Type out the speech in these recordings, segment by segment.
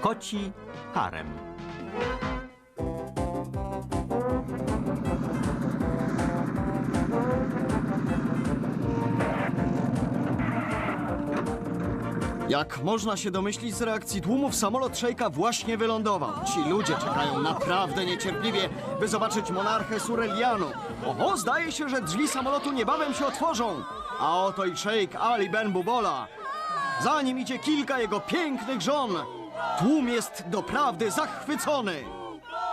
Koci harem. Jak można się domyślić z reakcji tłumów, samolot szejka właśnie wylądował. Ci ludzie czekają naprawdę niecierpliwie, by zobaczyć monarchę Surelianu. Oho, zdaje się, że drzwi samolotu niebawem się otworzą. A oto i szejk Ali Ben Bubola. Za nim idzie kilka jego pięknych żon. Tłum jest doprawdy zachwycony.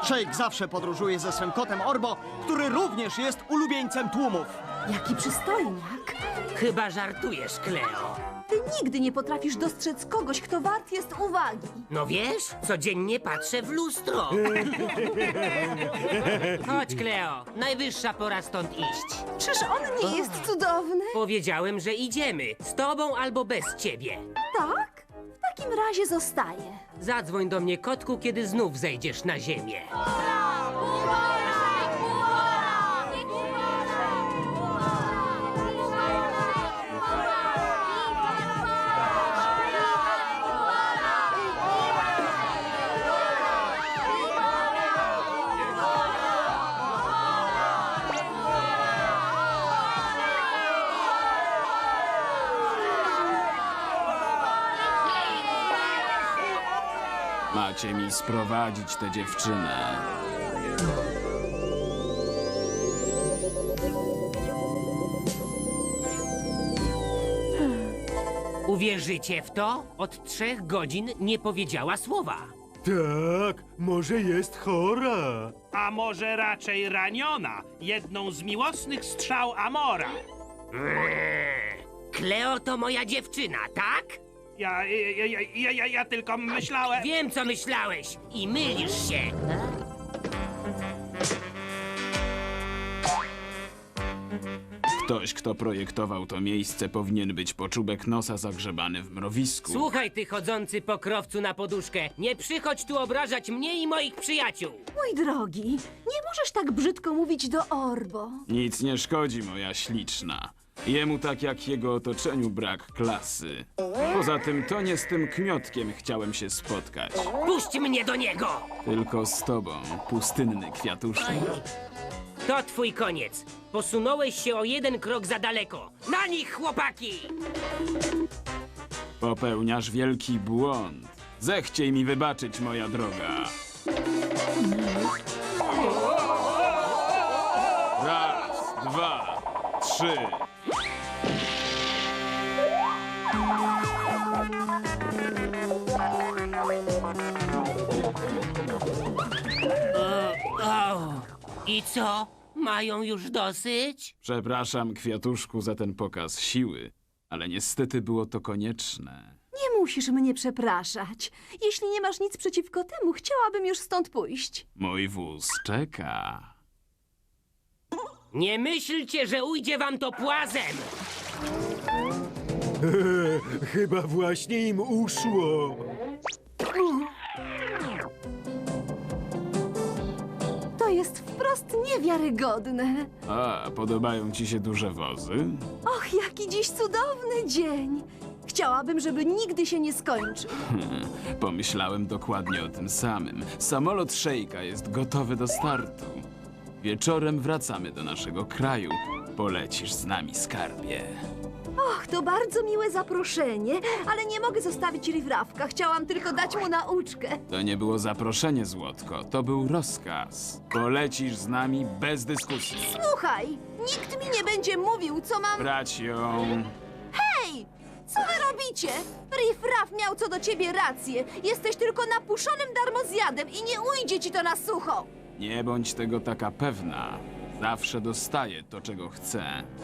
Szejk zawsze podróżuje ze swym kotem Orbo, który również jest ulubieńcem tłumów. Jaki przystojniak. Chyba żartujesz, Kleo. Ty nigdy nie potrafisz dostrzec kogoś, kto wart jest uwagi. No wiesz, codziennie patrzę w lustro. Chodź, Kleo. Najwyższa pora stąd iść. Czyż on nie jest cudowny? Powiedziałem, że idziemy. Z tobą albo bez ciebie. Tak? W takim razie zostaje. Zadzwoń do mnie, kotku, kiedy znów zejdziesz na ziemię. Macie mi sprowadzić tę dziewczynę. Uwierzycie w to? Od trzech godzin nie powiedziała słowa. Tak, może jest chora. a może raczej raniona jedną z miłosnych strzał Amora. Kleo to moja dziewczyna, tak? Ja, ja, ja, ja, ja, ja tylko myślałem... Wiem, co myślałeś i mylisz się. Ktoś, kto projektował to miejsce, powinien być po czubek nosa zagrzebany w mrowisku. Słuchaj, ty chodzący pokrowcu na poduszkę. Nie przychodź tu obrażać mnie i moich przyjaciół. Mój drogi, nie możesz tak brzydko mówić do Orbo. Nic nie szkodzi, moja śliczna. Jemu tak jak jego otoczeniu brak klasy. Poza tym to nie z tym kmiotkiem chciałem się spotkać. Puść mnie do niego! Tylko z tobą, pustynny kwiatuszku. To twój koniec. Posunąłeś się o jeden krok za daleko. Na nich, chłopaki! Popełniasz wielki błąd. Zechciej mi wybaczyć, moja droga. Raz, dwa, trzy. I co? Mają już dosyć? Przepraszam, kwiatuszku, za ten pokaz siły, ale niestety było to konieczne. Nie musisz mnie przepraszać. Jeśli nie masz nic przeciwko temu, chciałabym już stąd pójść. Mój wóz czeka. Nie myślcie, że ujdzie wam to płazem! Chyba właśnie im uszło. Wprost niewiarygodne. A, podobają ci się duże wozy? Och, jaki dziś cudowny dzień. Chciałabym, żeby nigdy się nie skończył. Pomyślałem dokładnie o tym samym. Samolot Szejka jest gotowy do startu. Wieczorem wracamy do naszego kraju. Polecisz z nami, skarbie. Och, to bardzo miłe zaproszenie, ale nie mogę zostawić Rifrawka. Chciałam tylko dać mu nauczkę. To nie było zaproszenie, Złotko, to był rozkaz. Polecisz z nami bez dyskusji. Słuchaj, nikt mi nie będzie mówił, co mam... Brać ją. Hej! Co wy robicie? Rifraf miał co do ciebie rację. Jesteś tylko napuszonym darmozjadem i nie ujdzie ci to na sucho. Nie bądź tego taka pewna. Zawsze dostaję to, czego chcę.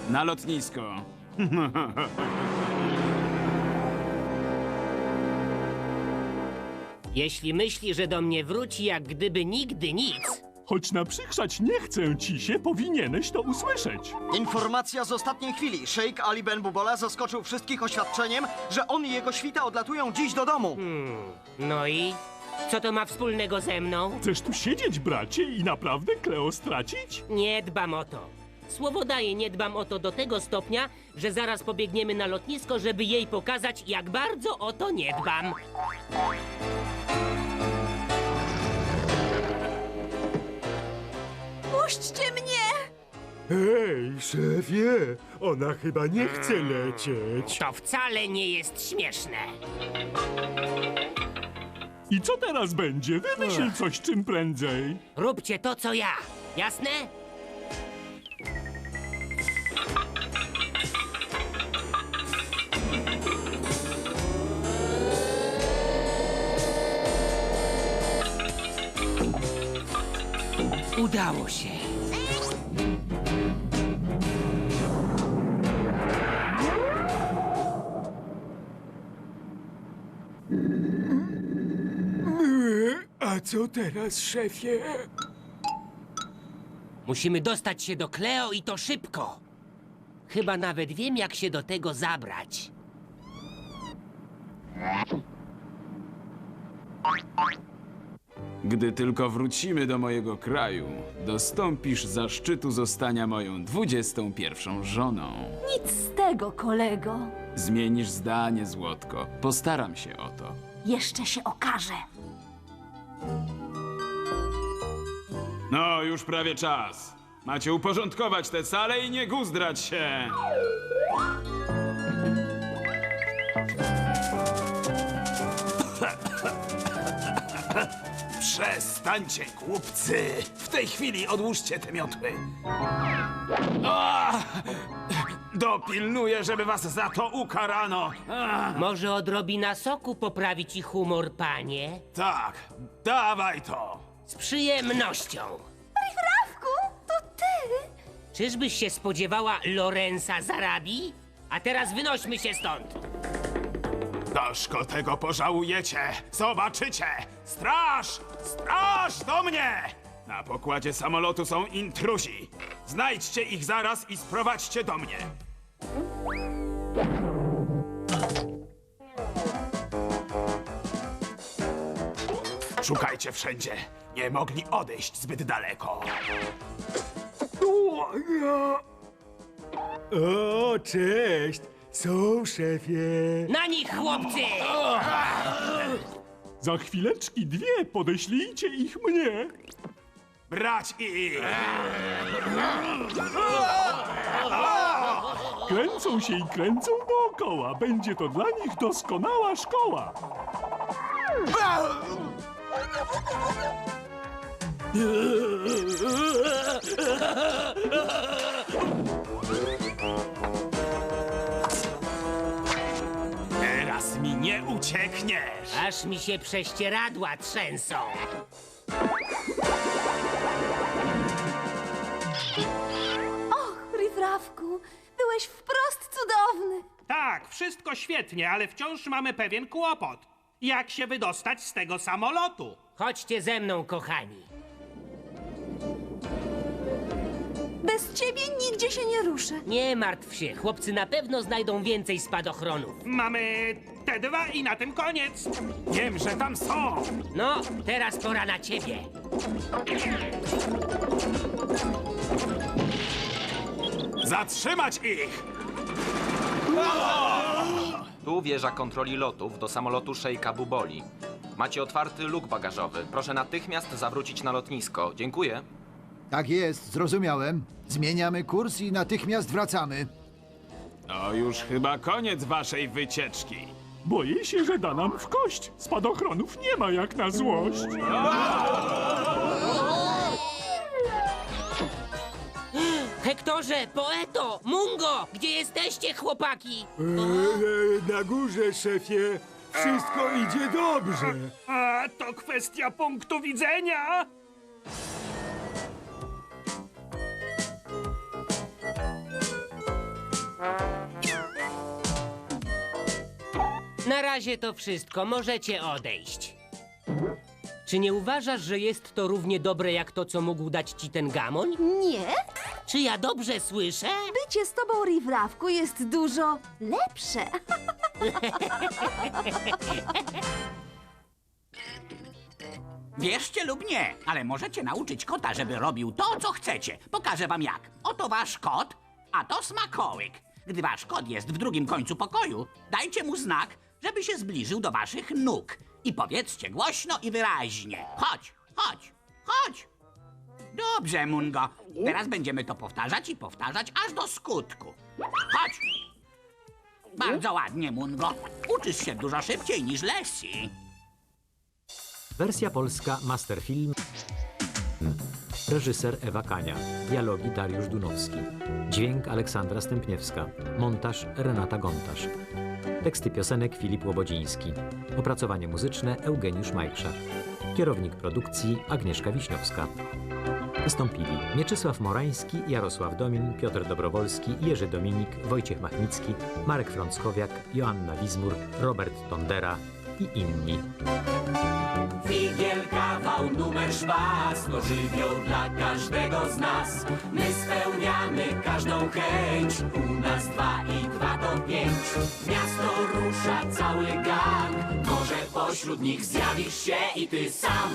Na lotnisko. Jeśli myśli, że do mnie wróci jak gdyby nigdy nic, Choć naprzykrzać nie chcę ci się, powinieneś to usłyszeć. Informacja z ostatniej chwili. Szejk Ali Ben Bubola zaskoczył wszystkich oświadczeniem, że on i jego świta odlatują dziś do domu. no i co to ma wspólnego ze mną? Chcesz tu siedzieć, bracie, i naprawdę Kleo stracić? Nie dbam o to. Słowo daję, nie dbam o to do tego stopnia, że zaraz pobiegniemy na lotnisko, żeby jej pokazać, jak bardzo o to nie dbam. Puśćcie mnie! Hej, szefie, ona chyba nie chce mm, lecieć. To wcale nie jest śmieszne. I co teraz będzie? Wymyśl coś czym prędzej. Róbcie to, co ja. Jasne? Udało się. A co teraz, szefie? Musimy dostać się do Kleo i to szybko. Chyba nawet wiem, jak się do tego zabrać. Gdy tylko wrócimy do mojego kraju, dostąpisz zaszczytu zostania moją dwudziestą pierwszą żoną. Nic z tego, kolego. Zmienisz zdanie, Złotko. Postaram się o to. Jeszcze się okaże. No, już prawie czas. Macie uporządkować tę salę i nie guzdrać się. Przestańcie, głupcy! W tej chwili odłóżcie te miotły. A! Dopilnuję, żeby was za to ukarano. A, Może odrobina soku poprawi ci humor, panie? tak, dawaj to! Z przyjemnością. Rafku, to ty? Czyżbyś się spodziewała Lorenza Zarabi? A teraz wynośmy się stąd. Doszko tego pożałujecie! Zobaczycie! Straż! Straż do mnie! Na pokładzie samolotu są intruzi. Znajdźcie ich zaraz i sprowadźcie do mnie. Szukajcie wszędzie. Nie mogli odejść zbyt daleko. O, cześć! Są, szefie. Na nich, chłopcy! Za chwileczki dwie podeślijcie ich mnie. Brać ich! Kręcą się i kręcą dookoła. Będzie to dla nich doskonała szkoła. uciekniesz! Aż mi się prześcieradła trzęsą. Och, Rifrafku, byłeś wprost cudowny. Tak, wszystko świetnie, ale wciąż mamy pewien kłopot. Jak się wydostać z tego samolotu? Chodźcie ze mną, kochani. Bez ciebie nigdzie się nie ruszę. Nie martw się, chłopcy na pewno znajdą więcej spadochronów. Mamy te dwa i na tym koniec. Wiem, że tam są! No, teraz pora na ciebie. Zatrzymać ich! Tu wieża kontroli lotów do samolotu Szejka Buboli. Macie otwarty luk bagażowy. Proszę natychmiast zawrócić na lotnisko. Dziękuję. Tak jest, zrozumiałem. Zmieniamy kurs i natychmiast wracamy. To już chyba koniec waszej wycieczki. Boję się, że da nam w kość. Spadochronów nie ma jak na złość. Hektorze, Poeto, Mungo, gdzie jesteście, chłopaki? E, na górze, szefie. Wszystko idzie dobrze. A to kwestia punktu widzenia. Na razie to wszystko, możecie odejść. Czy nie uważasz, że jest to równie dobre jak to, co mógł dać ci ten gamoń? Nie? Czy ja dobrze słyszę? Bycie z tobą, Rifrafku, jest dużo lepsze. Wierzcie lub nie, ale możecie nauczyć kota, żeby robił to, co chcecie. Pokażę wam jak. Oto wasz kot, a to smakołyk. Gdy wasz kot jest w drugim końcu pokoju, dajcie mu znak, żeby się zbliżył do waszych nóg. I powiedzcie głośno i wyraźnie. Chodź, chodź, chodź. Dobrze, Mungo. Teraz będziemy to powtarzać i powtarzać aż do skutku. Chodź! Bardzo ładnie, Mungo. Uczysz się dużo szybciej niż Lessie. Wersja polska Masterfilm. Reżyser Ewa Kania. Dialogi Dariusz Dunowski. Dźwięk Aleksandra Stępniewska. Montaż Renata Gontarz. Teksty piosenek Filip Łobodziński. Opracowanie muzyczne Eugeniusz Majkrzak. Kierownik produkcji Agnieszka Wiśniowska. Wystąpili Mieczysław Morański, Jarosław Domin, Piotr Dobrowolski, Jerzy Dominik, Wojciech Machnicki, Marek Frąckowiak, Joanna Wizmur, Robert Tondera i inni. Numer szpas, to żywioł dla każdego z nas. My spełniamy każdą chęć, u nas dwa i dwa to pięć. Miasto rusza cały gang, może pośród nich zjawisz się i ty sam.